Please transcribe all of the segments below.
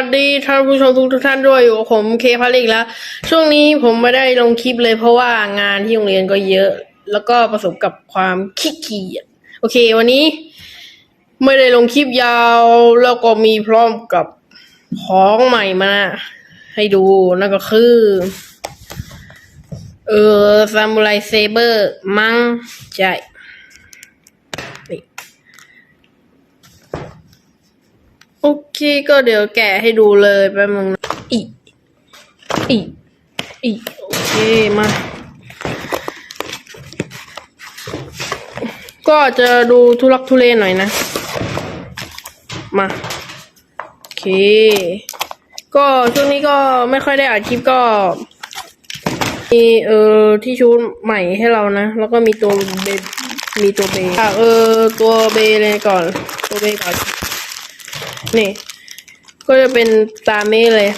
สวัสดีท่านผู้ชมทุกท่านด้วยอยู่กับผมเคพาริกแล้ว ช่วงนี้ผมไม่ได้ลงคลิปเลยเพราะว่างานที่โรงเรียนก็เยอะ แล้วก็ประสบกับความขี้เกียจโอเค วันนี้ ไม่ได้ลงคลิปยาว แล้วก็มีพร้อมกับของใหม่มา ให้ดูนั่นก็คือ เออซามูไรเซเบอร์ มั้งใช่นี่ โอเคก็เดี๋ยวแกะให้ดูเลยแป๊บนึงนะอีอีอีโอเคมา ก็จะดูทุลักทุเลหน่อยนะ มา โอเค ก็ช่วงนี้ก็ไม่ค่อยได้อัดคลิปก็ มีเออที่ชูใหม่ให้เรานะ แล้วก็มีตัวเบมีตัวเบอะเออตัวเบเลยก่อน ตัวเบก่อนนี่ ก็จะเป็นตามนี้เลย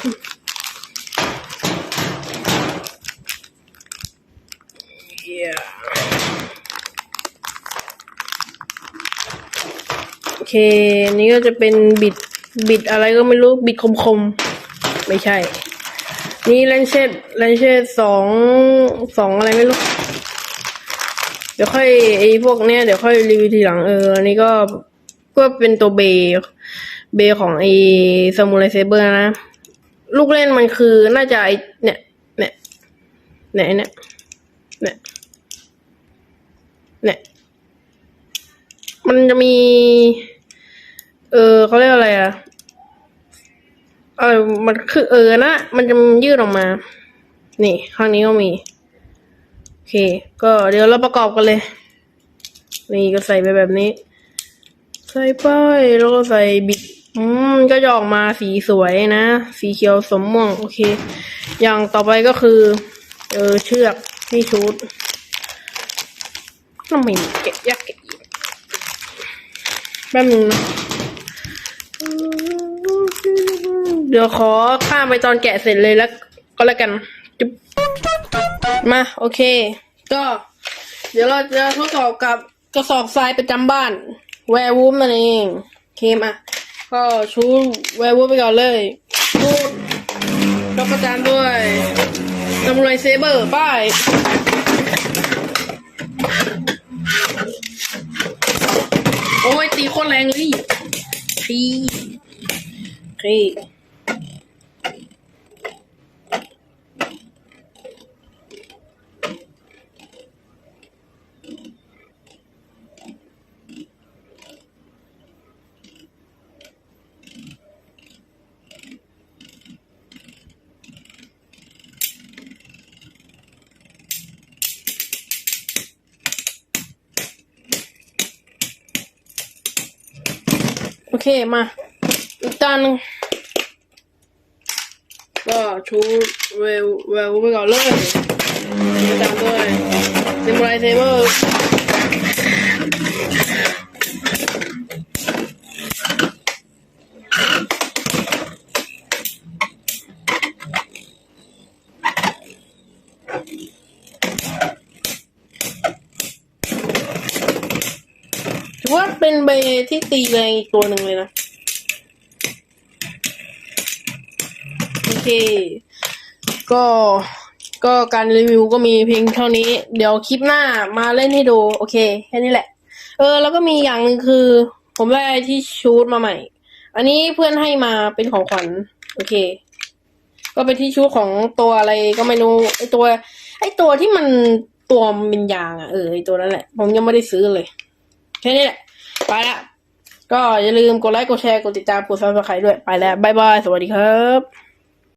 โอเค นี่ก็จะเป็นบิด บิดอะไรก็ไม่รู้ บิดคมๆไม่ใช่ นี่แลนเชตแลนเชตสอง สองอะไรไม่รู้ เดี๋ยวค่อยไอ้พวกเนี้ยเดี๋ยวค่อยรีวิวทีหลังเออ อันนี้ก็ ก็เป็นตัวเบ เบย์ของไอ้ซามูไรเซเบอร์นะ ลูกเล่นมันคือน่าจะไอเนี่ยเนี่ยเนี่ยเนี่ยเนี่ยเนี่ยมันจะมี เออเขาเรียกอะไรอะเออมันคือเออนะมันจะยืดออกมา นี่ข้างนี้ก็มี โอเค ก็เดี๋ยวเราประกอบกันเลย นี่ก็ใส่ไปแบบนี้ ใส่ไปแล้วก็ใส่บิด อืมก็จะออกมาสีสวยนะ สีเขียวสมม่วง โอเค อย่างต่อไปก็คือ เออเชือกที่ชุดทำไมแกะยากแกะอีกแป๊บนึงนะเดี๋ยวขอข้ามไปตอนแกะเสร็จเลยแล้ว ก็แล้วกันจุ๊บมา โอเค ก็ เดี๋ยวเราจะทดสอบกับกระสอบทรายประจำบ้าน แวร์วูฟนั่นเอง เคมา ก็ชูแวร์วูฟไปก่อนเลยชูแล้วก็จานด้วยซามูไรเซเบอร์ป้ายโอ้ยตีโคตรแรงเลยทีโอเค โอเคมาอีกตาหนึ่งก็ชูเวลเวลไปก่อนเลยตามด้วยซิมไรเซเบอร์ถือว่า เป็นเบที่ตีแรงอีกตัวหนึ่งเลยนะ โอเค ก็ก็การรีวิวก็มีเพียงเท่านี้ เดี๋ยวคลิปหน้ามาเล่นให้ดู โอเค แค่นี้แหละ เออ แล้วก็มีอย่างหนึ่งคือ ผมได้ที่ชูดมาใหม่ อันนี้เพื่อนให้มาเป็นของขวัญ โอเค ก็เป็นที่ชูดของตัวอะไรก็ไม่รู้ ไอตัว ไอตัวที่มันตัวเป็นยางอะ เออไอตัวนั้นแหละ ผมยังไม่ได้ซื้อเลย แค่นี้แหละ ไปละก็อย่าลืมกดไลค์กดแชร์กดติดตามกดซับสไครต์ด้วยไปแล้วบายบายสวัสดีครับ